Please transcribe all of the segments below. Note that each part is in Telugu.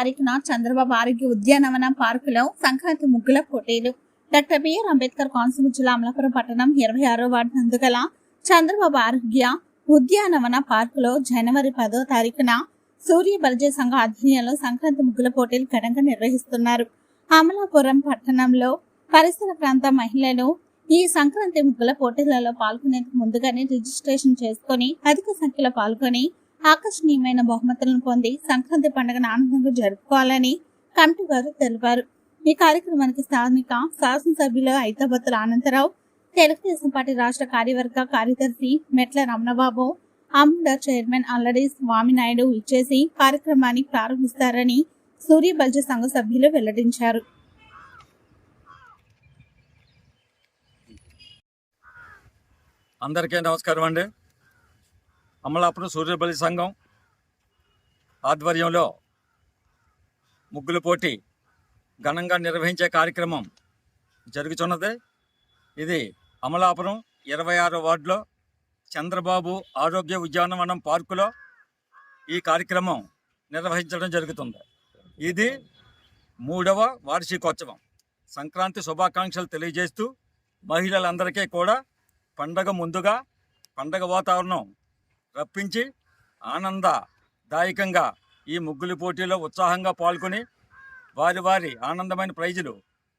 తారీఖున చంద్రబాబు ఆరోగ్య ఉద్యానవన పార్కులో సంక్రాంతి ముగ్గుల పోటీలు. డాక్టర్ బిఆర్ అంబేద్కర్ కోనసీమ జిల్లా అమలాపురం పట్టణం ఇరవై ఆరో వార్డు నందుగల చంద్రబాబు ఆరోగ్య ఉద్యానవన పార్కులో జనవరి పదో తారీఖున సూర్య బలజే సంఘ ఆధ్వర్యంలో సంక్రాంతి ముగ్గుల పోటీలు ఘనంగా నిర్వహిస్తున్నారు. అమలాపురం పట్టణంలో పరిసర ప్రాంత మహిళలు ఈ సంక్రాంతి ముగ్గుల పోటీలలో పాల్గొనేందుకు ముందుగానే రిజిస్ట్రేషన్ చేసుకుని అధిక సంఖ్యలో పాల్గొని ఆకర్షణీయమైన బహుమతులను పొంది సంక్రాంతి పండుగను ఆనందంగా జరుపుకోవాలని కమిటీ వారు తెలిపారు. ఈ కార్యక్రమానికి స్థానిక శాసనసభ్యులు ఐతాబత్తుల అనంతరావు తెలుగుదేశం పార్టీ రాష్ట్ర కార్యవర్గ కార్యదర్శి మెట్ల రమణబాబు అమ్ముడ చైర్మన్ అల్లడి స్వామినాయుడు ఇచ్చేసి కార్యక్రమాన్ని ప్రారంభిస్తారని సూర్య బల్జ సంఘ సభ్యులు వెల్లడించారు. అందరికీ నమస్కారం అండి. అమలాపురం సూర్యబలి సంఘం ఆధ్వర్యంలో ముగ్గుల పోటీ ఘనంగా నిర్వహించే కార్యక్రమం జరుగుతున్నది ఇది అమలాపురం ఇరవై ఆరో వార్డులో చంద్రబాబు ఆరోగ్య ఉద్యానవనం పార్కులో ఈ కార్యక్రమం నిర్వహించడం జరుగుతుంది. ఇది మూడవ వార్షికోత్సవం. సంక్రాంతి శుభాకాంక్షలు తెలియజేస్తూ మహిళలందరికీ కూడా పండగ ముందుగా పండగ వాతావరణం రప్పించి ఆనందదాయకంగా ఈ ముగ్గులు పోటీలో ఉత్సాహంగా పాల్గొని వారి వారి ఆనందమైన ప్రైజులు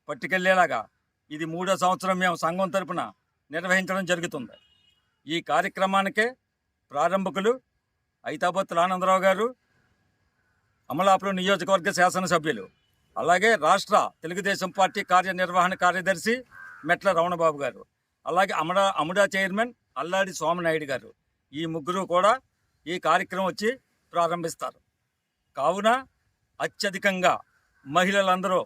పట్టుకెళ్ళేలాగా ఇది మూడో సంవత్సరం మేము సంఘం తరపున నిర్వహించడం జరుగుతుంది. ఈ కార్యక్రమానికే ప్రారంభకులు ఐతాబత్తుల ఆనందరావు గారు అమలాపురం నియోజకవర్గ శాసనసభ్యులు అలాగే రాష్ట్ర తెలుగుదేశం పార్టీ కార్యనిర్వహణ కార్యదర్శి మెట్ల రమణబాబు గారు అలాగే అమడా అముడా చైర్మన్ అల్లాడి సోమనాయుడు గారు. ఈ ముగ్గురు కూడా ఈ కార్యక్రమం వచ్చి ప్రారంభిస్తారు. కావున అత్యధికంగా మహిళలందరూ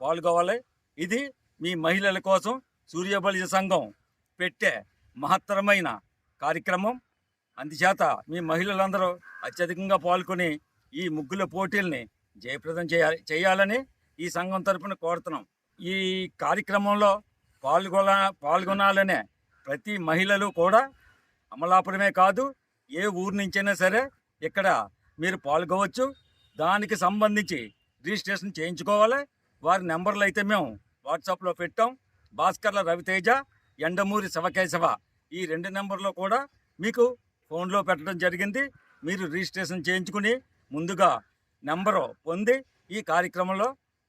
పాల్గొవాలి. ఇది మీ మహిళల కోసం సూర్యబలి సంఘం పెట్టే మహత్తరమైన కార్యక్రమం. అందుచేత మీ మహిళలందరూ అత్యధికంగా పాల్గొని ఈ ముగ్గుల పోటీల్ని జయప్రదం చేయాలి చేయాలని ఈ సంఘం తరపున కోరుతున్నాం. ఈ కార్యక్రమంలో పాల్గొన పాల్గొనాలనే ప్రతి మహిళలు కూడా అమలాపురమే కాదు ఏ ఊరు నుంచైనా సరే ఇక్కడ మీరు పాల్గొవచ్చు. దానికి సంబంధించి రిజిస్ట్రేషన్ చేయించుకోవాలి. వారి నెంబర్లు అయితే మేము వాట్సాప్లో పెట్టాం. భాస్కర్ల రవితేజ ఎండమూరి శివకేశవ ఈ రెండు నెంబర్లో కూడా మీకు ఫోన్లో పెట్టడం జరిగింది. మీరు రిజిస్ట్రేషన్ చేయించుకుని ముందుగా నెంబరు పొంది ఈ కార్యక్రమంలో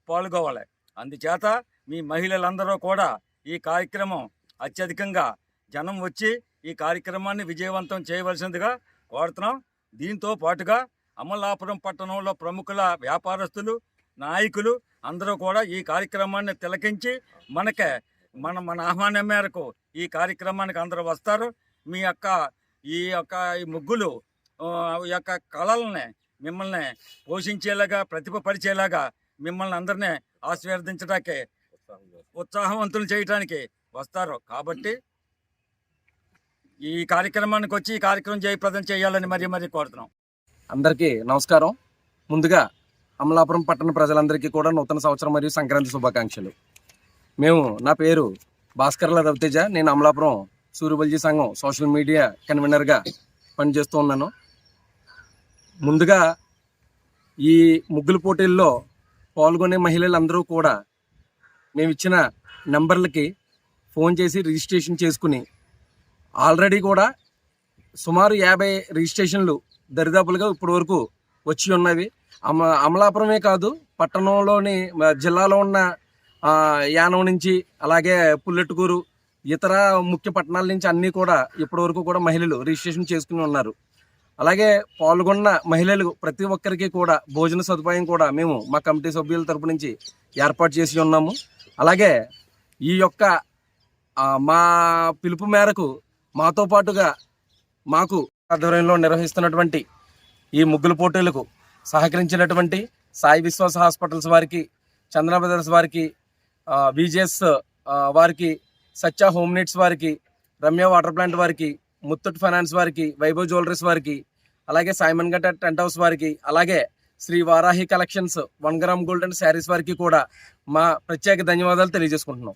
పాల్గొవాలి. అందుచేత మీ మహిళలందరూ కూడా ఈ కార్యక్రమం అత్యధికంగా జనం వచ్చి ఈ కార్యక్రమాన్ని విజయవంతం చేయవలసిందిగా కోరుతున్నాం. దీంతో పాటుగా అమలాపురం పట్టణంలో ప్రముఖుల వ్యాపారస్తులు నాయకులు అందరూ కూడా ఈ కార్యక్రమాన్ని తిలకించి మనకే మన మన ఆహ్వానం మేరకు ఈ కార్యక్రమానికి అందరూ వస్తారు. మీ యొక్క ఈ యొక్క ఈ ముగ్గులు ఈ యొక్క కళల్ని మిమ్మల్ని పోషించేలాగా ప్రతిభపరిచేలాగా మిమ్మల్ని అందరినీ ఆశీర్వదించడానికి ఉత్సాహవంతులు చేయడానికి వస్తారు. కాబట్టి ఈ కార్యక్రమానికి వచ్చి ఈ కార్యక్రమం జయప్రదం చేయాలని మరీ మరీ కోరుతున్నాం. అందరికీ నమస్కారం. ముందుగా అమలాపురం పట్టణ ప్రజలందరికీ కూడా నూతన సంవత్సరం మరియు సంక్రాంతి శుభాకాంక్షలు. మేము నా పేరు భాస్కర్ల రవితేజ. నేను అమలాపురం సూర్యబల్జీ సంఘం సోషల్ మీడియా కన్వీనర్గా పనిచేస్తూ ఉన్నాను. ముందుగా ఈ ముగ్గుల పోటీల్లో పాల్గొనే మహిళలందరూ కూడా మేము ఇచ్చిన నెంబర్లకి ఫోన్ చేసి రిజిస్ట్రేషన్ చేసుకుని ఆల్రెడీ కూడా సుమారు యాభై రిజిస్ట్రేషన్లు దరిదాపులుగా ఇప్పటి వరకు వచ్చి ఉన్నవి. అమ అమలాపురమే కాదు పట్టణంలోని జిల్లాలో ఉన్న యానం నుంచి అలాగే పుల్లెట్టుకూరు ఇతర ముఖ్య పట్టణాల నుంచి అన్నీ కూడా ఇప్పటి వరకు కూడా మహిళలు రిజిస్ట్రేషన్ చేసుకుని ఉన్నారు. అలాగే పాల్గొన్న మహిళలు ప్రతి ఒక్కరికి కూడా భోజన సదుపాయం కూడా మేము మా కమిటీ సభ్యుల తరపు నుంచి ఏర్పాటు చేసి ఉన్నాము. అలాగే ఈ యొక్క మా పిలుపు మేరకు మాతో పాటుగా మాకు ఆధ్వర్యంలో నిర్వహిస్తున్నటువంటి ఈ ముగ్గుల పోటీలకు సహకరించినటువంటి సాయి విశ్వాస హాస్పిటల్స్ వారికి చంద్ర బ్రదర్స్ వారికి విజిఎస్ వారికి సత్య హోమ్ నీడ్స్ వారికి రమ్య వాటర్ ప్లాంట్ వారికి ముత్తూట్ ఫైనాన్స్ వారికి వైభవ్ జ్యువెలరీస్ వారికి అలాగే సైమన్ గట్ట టెంట్ హౌస్ వారికి అలాగే Shri Varahi collections one gram gold and saris వారికి కూడా మా ప్రత్యేక ధన్యవాదాలు తెలియజేసుకుంటున్నాం.